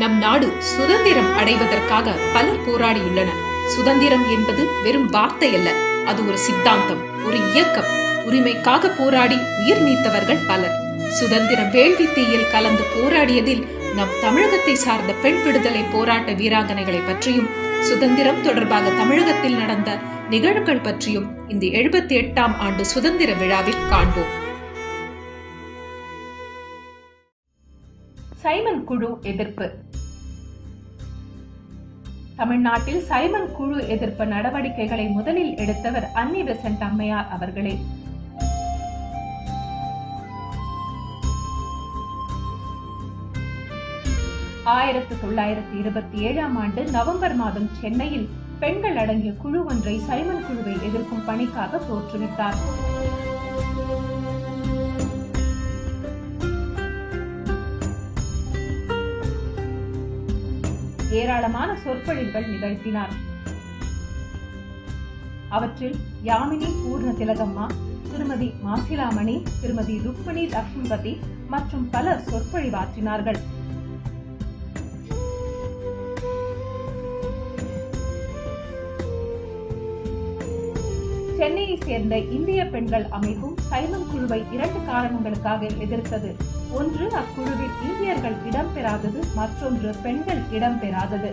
நம் நாடு சுதந்திரம் அடைவதற்காக பலர் போராடியுள்ளனர். சுதந்திரம் என்பது வெறும் வார்த்தை அல்ல அது ஒரு சித்தாந்தம் ஒரு இயக்கம். உரிமைக்காக போராடி உயிர் நீத்தவர்கள் பலர். சுதந்திர வேள்வி தீயில் கலந்து போராடியதில் நம் தமிழகத்தை சார்ந்த பெண் விடுதலை போராட்ட வீராங்கனைகளை பற்றியும் சுதந்திரம் தொடர்பாக தமிழகத்தில் நடந்த நிகழ்வுகள் பற்றியும் இந்த எழுபத்தி எட்டாம் ஆண்டு சுதந்திர விழாவில் காண்போம். சைமன் குழு எதிர்ப்பு. தமிழ்நாட்டில் சைமன் குழு எதிர்ப்பு நடவடிக்கைகளை முதலில் எடுத்தவர் அன்னி பெசன்ட் அம்மையார் அவர்களே. ஆயிரத்தி தொள்ளாயிரத்தி இருபத்தி ஏழாம் ஆண்டு நவம்பர் மாதம் சென்னையில் பெண்கள் அடங்கிய குழு ஒன்றை சைமன் குழுவை எதிர்க்கும் பணிக்காக தோற்றுவித்தார். ஏராளமான சொற்பொழிவுகள் நிகழ்த்தினார். அவற்றில் யாமினி பூர்ண திலகம்மா திருமதி மாசிலாமணி திருமதி ருக்மணி லக்ஷ்மிபதி மற்றும் பலர் சொற்பொழிவாற்றினார்கள். சென்னையை சேர்ந்த இந்திய பெண்கள் அமைப்பும் சைமன் குழுவை இரண்டு காரணங்களுக்காக எதிர்த்தது. ஒன்று அக்குழுவில் இந்தியர்கள் இடம்பெறாதது மற்றொன்று பெண்கள் இடம்பெறாதது